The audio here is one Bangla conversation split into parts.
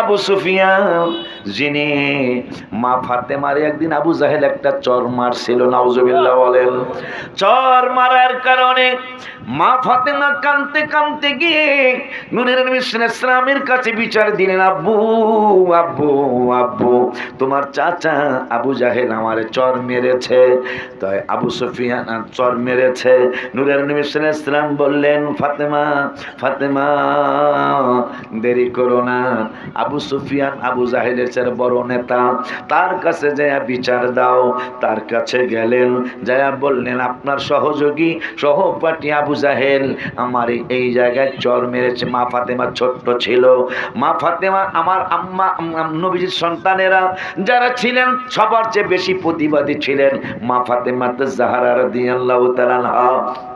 আবু সুফিয়ান, যিনি মা ফাতেমারে একদিন আবু জাহেল একটা চর মারছিল, নাউজুবিল্লাহ বলেন। চর মারার কারণে মা ফাতেমা কানতে কানতে গিয়ে নূরের ইসলামের কাছে বিচার দিলেন, আব্বু আব্বু আব্বু, তোমার চাচা আবু জাহেল আমার চর মেরেছে। তাই আবু সুফিয়ান চর মেরেছে। নূরের নবী ইসলাম বললেন, ফাতেমা ফাতেমা, দেরি করো না আবু সুফিয়ান, আবু জাহেলের চেয়ে বড় নেতা। তার কাছে যায়া বিচার দাও। তার কাছে গেলেন যায়া বললেন, আপনার সহযোগী, সহপাঠী আবু জাহেল, আমার এই জায়গায় চর মেরেছে। মা ফাতেমা ছোট্ট ছিল। মা ফাতেমা আমার আম্মা নবীজির সন্তানেরা যারা ছিলেন, সবার চেয়ে বেশি প্রতিবাদী ছিলেন মা ফাতেমা তো জাহারা রাদিয়াল্লাহু তাআলা আনহা।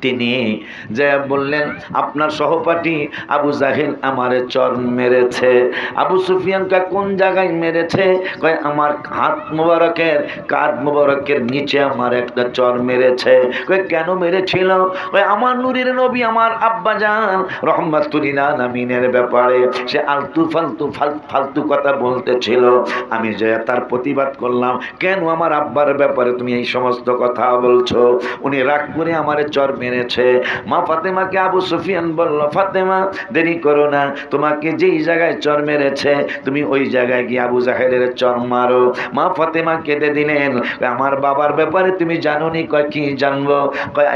তিনি যে বললেন, আপনার সহপাঠী আবু জাহিল আমারে চর মেরেছে। আবু সুফিয়ানকা কোন জায়গায় মেরেছে? কয়, আমার হাত মোবারকের কাঁধ মোবারকের নিচে আমার একটা চর মেরেছে। কয়, কেন মেরেছিল? কয়, আমার নুরির নবী, আমার আব্বা জান রহমাতুলিনা নামিনের ব্যাপারে সে আলতু ফালতু ফাল- ফালতু কথা বলতেছিল। আমি যে তার প্রতিবাদ করলাম, কেন আমার আব্বার ব্যাপারে তুমি এই সমস্ত কথা বলছো? উনি রাগ করে আমার চর মেরেছে মা ফাতেমাকে আবু সুফিয়ান বলল, ফাতেমা, দেরি করো না, তোমাকে যেই জায়গায় চর মেরেছে, তুমি ওই জায়গায় গিয়ে আবু জাহেলের চর মারো। মা ফাতেমা কেঁদে দিলেন আমার বাবার ব্যাপারে তুমি জানো নি কয়, কি জানব?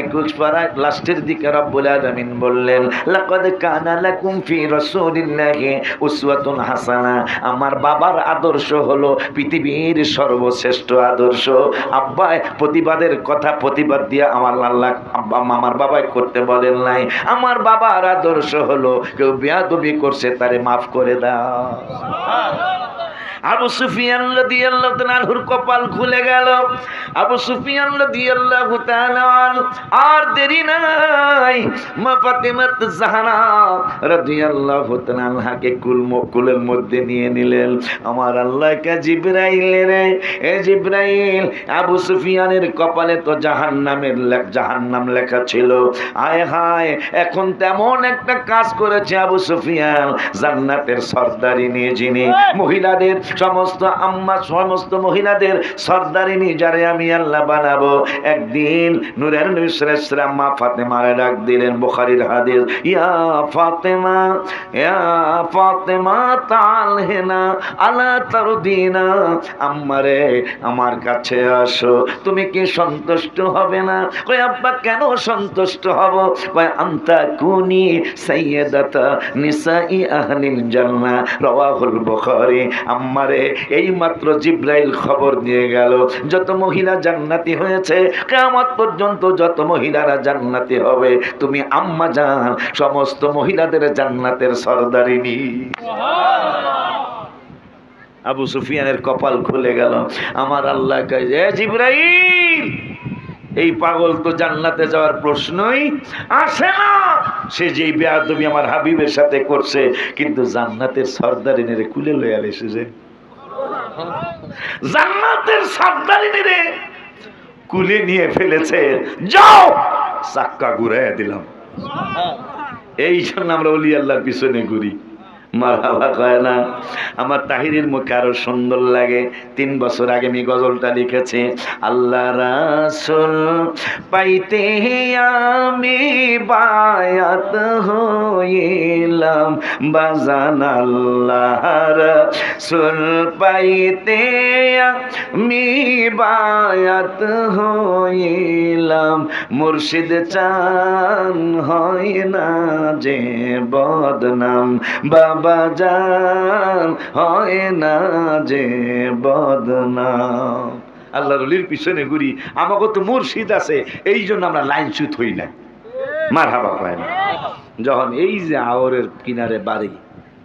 একুশ পাড়ায় লাস্টের দিকে রব্বুল আলামিন বললেন, লাকাদ কানা লাকুম ফি রাসূলিল্লাহি উসওয়াতুন হাসানা। আমার বাবার আদর্শ হলো পৃথিবীর সর্বশ্রেষ্ঠ আদর্শ। আব্বাই প্রতিবাদের কথা প্রতিবাদ দিয়ে আমার আল্লাহ, আব্বা আমার বাবাই করতে বলেন নাই। আমার বাবার আদর্শ হলো, কেউ বেয়াদবি করছে, তারে মাফ করে দাও। আবু সুফিয়ান রাদিয়াল্লাহু তাআলার কপাল খুলে গেল। আবু সুফিয়ান রাদিয়াল্লাহু আর দেরি নাই। মা ফাতেমাত রাদিয়াল্লাহু কুল কুলের মধ্যে নিয়ে নিলেন। আমার আল্লাহকে জিবরাইল রে এ জিবরাইল, আবু সুফিয়ানের কপালে তো জাহান্নামের জাহান্নাম লেখা ছিল। আয় হায়, এখন তেমন একটা কাজ করেছে আবু সুফিয়ান, জান্নাতের সর্দারি নিয়ে যিনি, মহিলাদের সমস্ত আম্মা, সমস্ত মহিলাদের সর্দারিনী যারে আমি আল্লাহ বানাবো। একদিন নুরের নবীলাম মা ফাতেমারে ডাক দিলেন, বুখারির হাদিস, ইয়া ফাতেমা ইয়া ফাতেমা তাল হেনা আলা তারুদিনা। আম্মারে, আমার কাছে আসো, তুমি কি সন্তুষ্ট হবে না? কই আব্বা, কেন সন্তুষ্ট হব? কয়, আন্তা কুনি নিসাই আহলিল বুখারী আম্মারে এই মাত্র জিব্রাইল খবর দিয়ে গেল। যত মহিলা জান্নাতি হয়েছে কিয়ামত পর্যন্ত যত মহিলারা জান্নাতি হবে তুমি আম্মা জান সমস্ত মহিলাদের জান্নাতের সর্দারিনী। আবু সুফিয়ানের কপাল খুলে গেল। আমার আল্লাহ এ জিব্রাইল এই পাগল তো জান্নাতে যাওয়ার প্রশ্নই আসে না। সে যেই বেয়াদবি আমার হাবিবের সাথে করছে কিন্তু জান্নাতের সর্দারিনীরে কুলে লইয়া এসেছে। জান্নাতের সর্দারিনীরে কুলে নিয়ে ফেলেছে। যাও চাক্কা ঘুরাইয়া দিলাম। এই জন্য আমরা অলি আল্লাহর পিছনে ঘুরি। মারাবা কয় না, আমার তাহিরের মুখে আরও সুন্দর লাগে। তিন বছর আগে আমি গজলটা লিখেছি, আল্লাহ রাসুল, পাইতে আমি বায়াত হইলাম। বাজান আল্লাহ রাসুল, পাইতে আমি বায়াত হইলাম। মুর্শিদ চান হয় না যে বদনাম। বাবা জান হয় না যে বদনাম। আল্লাহ রলির পিছনে ঘুরি আমাকে তো মুর্শিদ আছে, এই জন্য আমরা লাইন সুত হই না। মার হাবা পায় না। যখন এই যে আওরের কিনারে বাড়ি,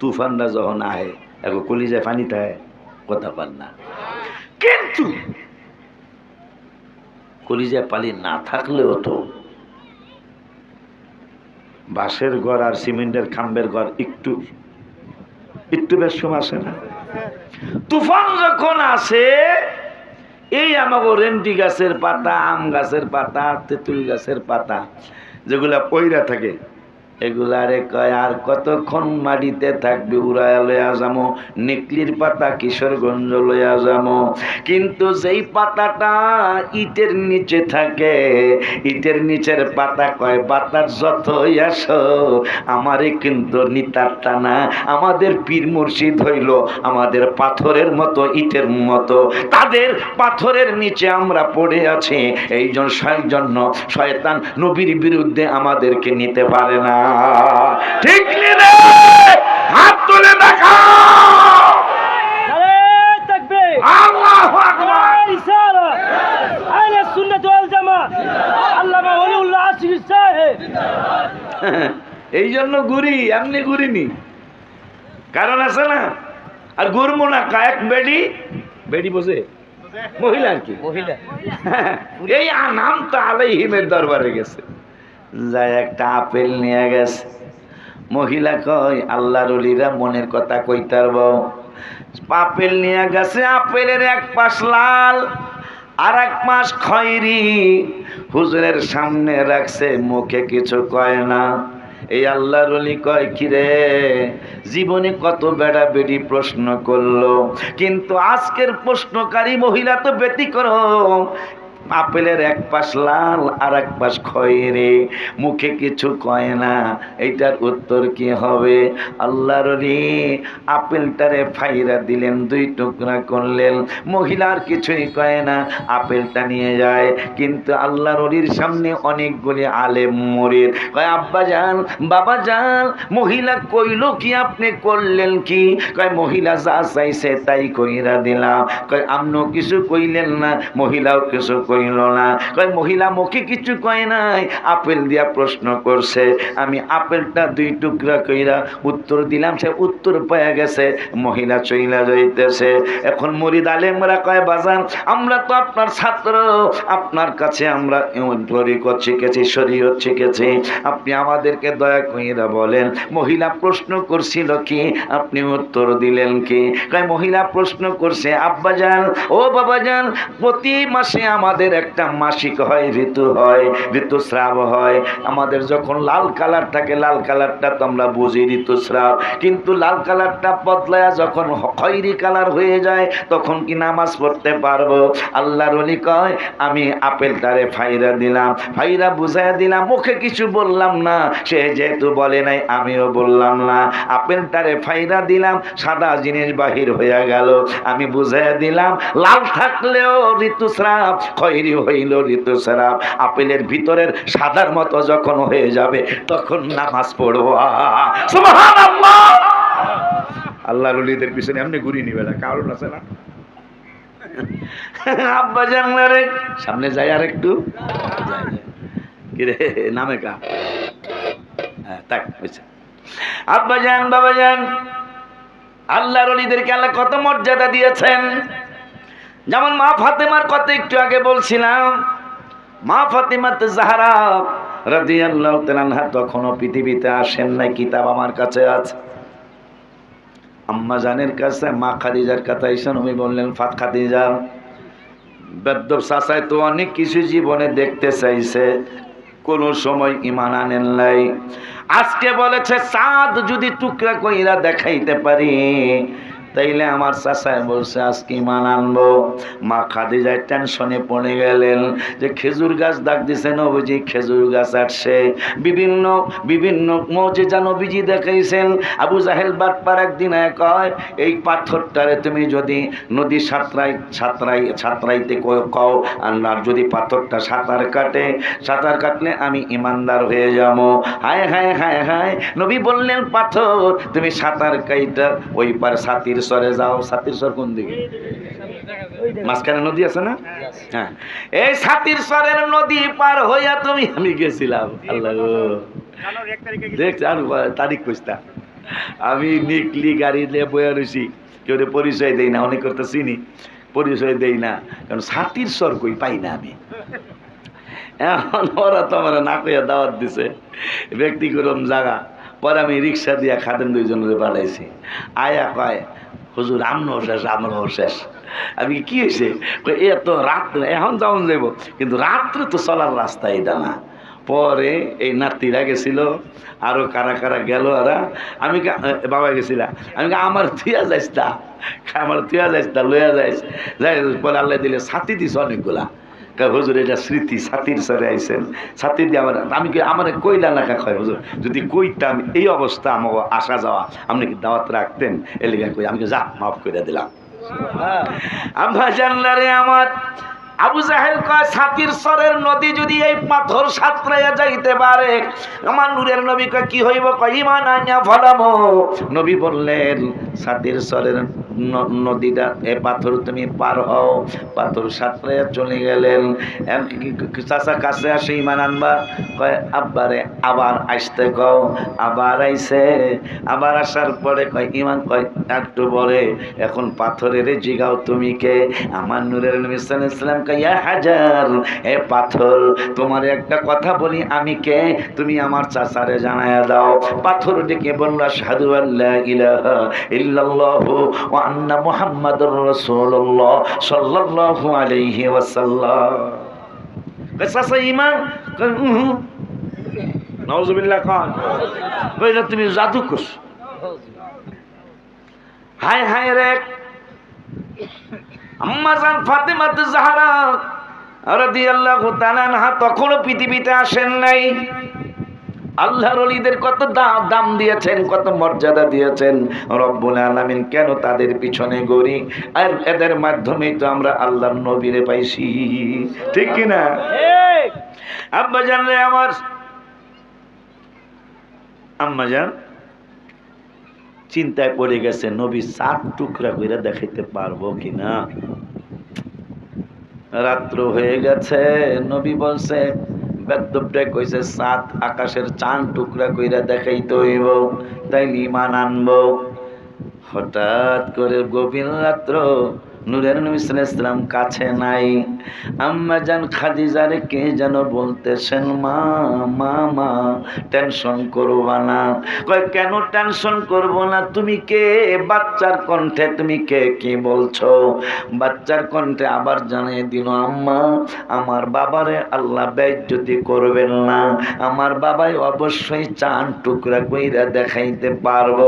তুফানরা যখন আহে এখন কলিজায় পানি থাকে কথা পান না। কিন্তু কলিজায় পানি না থাকলেও তো বাঁশের ঘর আর সিমেন্টের খাম্বের ঘর একটু একটু বেশ সময় আসে না। তুফান যখন আসে, এই আমাকে রেন্টি গাছের পাতা, আম গাছের পাতা, তেঁতুল গাছের পাতা, যেগুলা পয়রা থাকে এগুলারে কয়, আর কতক্ষণ মাটিতে থাকবে? উড়ায় লইয়া যামো। নিকলির পাতা কিশোরগঞ্জ লইয়া যামো। কিন্তু যেই পাতাটা ইটের নিচে থাকে, ইটের নিচের পাতা কয় পাতার যতই আসো আমারে কিন্তু নিতার টানা। আমাদের পীর মুর্শিদ হইল আমাদের পাথরের মতো, ইটের মতো। তাদের পাথরের নিচে আমরা পড়ে আছি। এই জন্য শয়তান নবীর বিরুদ্ধে আমাদেরকে নিতে পারে না। ঠিক রে হাত তুলে দেখা আল্লাহু এই জন্য ঘুরি এমনি ঘুরিনি কারণ আছে না আর ঘুরবো না কায়েক বেডি। বেডি বসে মহিলা আর কি? মহিলা। এই নাম তো আলাইহিমের দরবারে গেছে। যায় একটা আপেল নিয়ে গেছে। মহিলা কয়, আল্লাহর অলিরা মনের কথা কইতার বউ। আপেল নিয়ে গেছে, আপেলের এক পাশ লাল আর এক পাশ খয়েরি। হুজুরের সামনে রাখছে, মুখে কিছু কয় না। এই আল্লাহর অলি কয়, কিরে, জীবনে কত বেড়া বেড়ি প্রশ্ন করল। কিন্তু আজকের প্রশ্নকারী মহিলা তো ব্যতিক্রম। আপেলের এক পাশ লাল আর এক পাশ খয়েরে মুখে কিছু কয় না, এইটার উত্তর কি হবে? আল্লাহর রে আপেলটারে ফাইরা দিলেন, দুই টুকরা করলেন। মহিলার কিছুই কয় না, আপেলটা নিয়ে যায়। কিন্তু আল্লাহর অলির সামনে অনেকগুলি আলেম মরির কয়, আব্বা যান বাবা যান মহিলা কইল কি আপনি করলেন কি? কয়, মহিলা যা চাইছে তাই কইরা দিলাম। কয় আপনিও কিছু কইলেন না, মহিলাও কিছু কইল না কয়, মহিলা মুখে কিছু কয় নাই? আপেল দিয়া প্রশ্ন করছে। আমি আপেলটা দুই টুকরা কইরা উত্তর দিলাম, সে উত্তর পেয়ে গেছে। মহিলা চইলা যাইতেছে। এখন মরিদ আলেমরা কয়, বাজান, আমরা তো আপনার ছাত্র। আপনার কাছে আমরা তরিকত শিখেছি, শরীয়ত শিখেছি। আপনি আমাদেরকে দয়া কইরা বলেন। মহিলা প্রশ্ন করছিল কি? আপনি উত্তর দিলেন কি? কয়, মহিলা প্রশ্ন করছে আব্বা যান ও বাবা যান প্রতি মাসে আমাদের একটা মাসিক হয়, ঋতু হয়, ঋতুস্রাব হয়। আমাদের যখন লাল কালার থাকে, লাল কালারটা তো আমরা বুঝি ঋতুস্রাব। কিন্তু লাল কালারটা বদলায়া যখন খয়েরি কালার হয়ে যায়, তখন কি নামাজ পড়তে পারব? আল্লাহর অলি কয়, আমি আপেলটারে ফাইরা দিলাম। ফাইরা বুঝাইয়া দিলাম, মুখে কিছু বললাম না। সে যেহেতু বলে নাই, আমিও বললাম না। আপেল আপেলটারে ফাইরা দিলাম, সাদা জিনিস বাহির হইয়া গেল। আমি বুঝাইয়া দিলাম, লাল থাকলেও ঋতুস্রাব খয়েরি হইল ঋতুস্রাব। আপেলের ভিতরের সাদার মতো যখন হয়ে যাবে, তখন নামাজ পড়ব। আল্লাহ রলিদের পিছনে এমনি ঘুরি নিবে না, কারণ আছে না। আব্বা জানলারে সামনে যাই আর একটু। কিরে নামে কা? হ্যাঁ তাক বুঝছে আব্বা যান বাবা যান আল্লাহ রলিদেরকে আল্লাহ কত মর্যাদা দিয়েছেন। যেমন মা ফাতেমার কথা একটু আগে বলছিলাম, মা ফাতেমাতে জাহারা রাদিয়াল্লাহু তাআলা তখনও পৃথিবীতে আসেন নাই, কিতাব আমার কাছে আছে। আম্মা জানের কাছে, মা খাদিজার কথা এসে উনি বললেন, ফাত খাদিজা বেদ্য চাচায় তো অনেক কিছু জীবনে দেখতে চাইছে, কোন সময় ইমান আনেন নাই। আজকে বলেছে, চাঁদ যদি টুকরা কইরা দেখাইতে পারি তাইলে আমার চাচায় বলছে, আজকে ইমান আনব। মা খাদিজায় টেনশনে পড়ে গেলেন যে, খেজুর গাছ ডাক দিছে নবীজি, খেজুর গাছ আসছে বিভিন্ন বিভিন্ন মৌজেজা নবীজি দেখাইছেন। আবু জাহেল বাটপার একদিন কয়, এই পাথরটারে তুমি যদি নদী সাঁতরাই সাঁতরাইতে ক- কও, আর যদি পাথরটা সাঁতার কাটে, সাঁতার কাটলে আমি ইমানদার হয়ে যাব। হায় হায় হায় হায়, নবী বললেন, পাথর, তুমি সাঁতার কাইটা ওই পার সাতির সরে যাও সাতির সর কোন দিকে? মাঝখানে নদী আছে না? হ্যাঁ। এই সাতির সরের নদী পার হইয়া তুমি, আমি গেছিলাম। আল্লাহ গো। দেখছি, আর তারিখ খুঁজতাম আমি নিকলি গাড়ি নিয়ে বয়ে রয়েছি কেউ পরিচয় দেই না, অনেক করতে চিনি। পরিচয় দেই না, কারণ সাতির স্বর কই পাই না আমি। এখন ওরা তো আমার না কইয়া দাওয়াত দিছে। ব্যক্তিগরম জায়গা। পরে আমি রিক্সা দিয়া খাদেন দুইজনের পাঠাইছি আয়া কয় হুজুর আমনও শেষ, আমরাও শেষ। আমি কি হয়েছে? এ তো রাত্রে, এখন যাওন যাব কিন্তু রাত্রে তো চলার রাস্তা এটা না পরে এই নাতিরা গেছিল, আরও কারা কারা গেল আরা আমি বাবা গেছিলাম আমি আমার থুয়া যাইস তা। আমার থুয়া যাইস তা, লইয়া যাইস। যাই পরে আল্লাহ দিলে ছাতি দিছ অনেকগুলা। হুজুর, এটা স্মৃতি, ছাতির সরে আইসেন ছাতি দিয়ে আমার আমি কি আমার কইলা না কয় হুজুর? যদি কইতাম এই অবস্থা আমাকে আসা যাওয়া, আপনি কি দাওয়াত রাখতেন? এর লিগে কই আমি যা, মাফ করে দিলাম। আব্বা জানলারে আমার। আবু জাহেল কয়, ছাতির সরের নদী যদি এই পাথর সাঁতরাইয়া যাইতে পারে, আমার নূরের নবী কয়, কি হইব? কয়, ইমান আইনা ফলামো নবী বললেন, ছাতির সরের এ পাথর তুমি পার হও, পাথর সাঁতরাইয়া চলে গেলেন। কাছে আসে ইমান আনবা, কয়, আব্বারে, আবার আসতে কও। আবার আইছে, আবার আসার পরে কয়, ইমান কয়, একটু বলে এখন পাথরের জিগাও তুমি কে? আমার নূরের সাল্লাল্লাহু আলাইহি কয় হাজার, এ পাথর, তোমার একটা কথা বলি, আমি কে? তুমি আমার চাচারে জানায়া দাও। পাথর ডেকে বলল সাধু আল্লা ইলাহা আন্না মুহাম্মাদুর রাসূলুল্লাহ সাল্লাল্লাহু আলাইহি ওয়াসাল্লাম। কয় উহু। নাউজুবিল্লাহ খান কইলে তুমি জাদু করছ। হায় হায় রে। আম্মা জান ফাতেমাতে জাহরা। রাদিয়াল্লাহু তাআলা তখনও পৃথিবীতে আসেন নাই। আল্লাহর অলিদের কত দাম দাম দিয়েছেন কত মর্যাদা দিয়েছেন। রব্বুল আলামিন কেন তাদের পিছনে গড়ি? আর এদের মাধ্যমেই তো আমরা আল্লাহর নবীরে পাইছি। ঠিক কি না? ঠিক। আব্বা জানলে আমার। আম্মা জান চিন্তায় পড়ে গেছে নবী সাত টুকরা করে দেখাইতে পারব কিনা? রাত্র হয়ে গেছে নবী বলছে বেদ্যপটা কইছে, সাত আকাশের চান টুকরা কইরা দেখাইতে হইব তাই ইমান আনব। হঠাৎ করে গভীর রাত্র নূরের নবী সাল্লাম কাছে নাই। আম্মা জান খাদিজারে কে যেন বলতেছেন, মা মা মা টেনশন করবা না। কয়, কেন টেনশন করব না? তুমি কে? বাচ্চার কণ্ঠে তুমি কে কি বলছো? বাচ্চার কণ্ঠে আবার জানিয়ে দিল, আম্মা, আমার বাবারে আল্লাহ বেজ্জতি করবেন না। আমার বাবাই অবশ্যই চান টুকরা কইরা দেখাইতে পারব।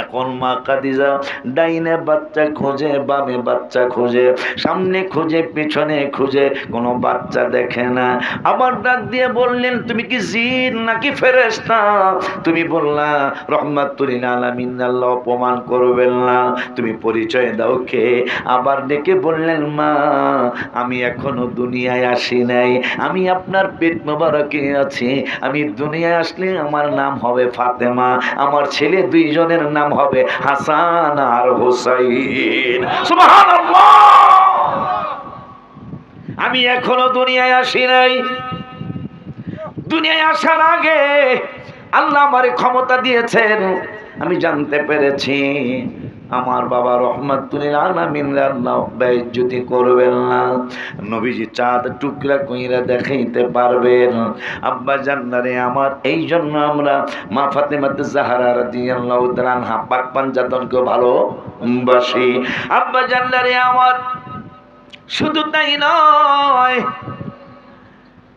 এখন মা কাদিজা ডাইনে বাচ্চা খোঁজে বামে বাচ্চা খোঁজে, সামনে খুঁজে, পিছনে খুঁজে, কোনো বাচ্চা দেখে না। আবার ডাক দিয়ে বললেন, তুমি কি জিন নাকি ফেরেশতা? তুমি বললা রহমাতুলিন আলামিন, আল্লাহ অপমান করবেন না। তুমি পরিচয় দাও কে? আবার ডেকে বললেন, মা, আমি এখনও দুনিয়ায় আসি নাই। আমি আপনার পেট মোবারকে আছি। আমি দুনিয়ায় আসলে আমার নাম হবে ফাতেমা। আমার ছেলে দুইজনের নাম হবে হাসান আর হোসাইন। সুবহানাল্লাহ! আমি এখনও দুনিয়ায় আসি নাই। দুনিয়ায় আসার আগে আল্লাহ আমার ক্ষমতা দিয়েছেন। আমি জানতে পেরেছি। আমার বাবা রহমাতুল্লিল আলামিন আল্লাহ বেজ্জতি করবেন না। নবীজি চাঁদ টুকরা কইরা দেখাইতে পারবেন। আব্বা জান্নারে আমার, এই জন্য আমরা মা ফাতেমাতে জাহারা রাদিয়াল্লাহু তাআলা আনহা পাক পাঞ্জাতনকে ভালোবাসি। আব্বা জান্নারে আমার, শুধু তাই নয়,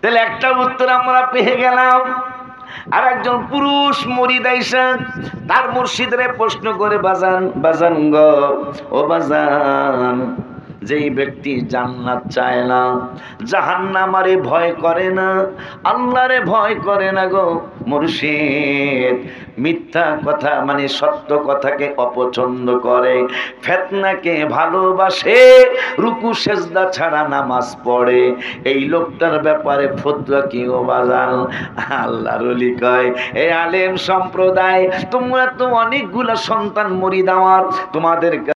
তাহলে একটা উত্তর আমরা পেয়ে গেলাম। আর একজন পুরুষ মরিদ আইসা তার মুর্শিদরে প্রশ্ন করে বাজান বাজান গ ও বাজান যেই ব্যক্তি জান্নাত চায় না, জাহান্নামারে ভয় করে না, আল্লাহরে ভয় করে না গো মুর্শিদ। মিথ্যা কথা মানে সত্য কথাকে অপছন্দ করে, ফেতনাকে ভালোবাসে, রুকু সেজদা ছাড়া নামাজ পড়ে। এই লোকটার ব্যাপারে ফতুয়া কি ও বাজান? আল্লাহ রলি কয়, এ আলেম সম্প্রদায়, তোমরা তো অনেকগুলা সন্তান মরি আমার তোমাদের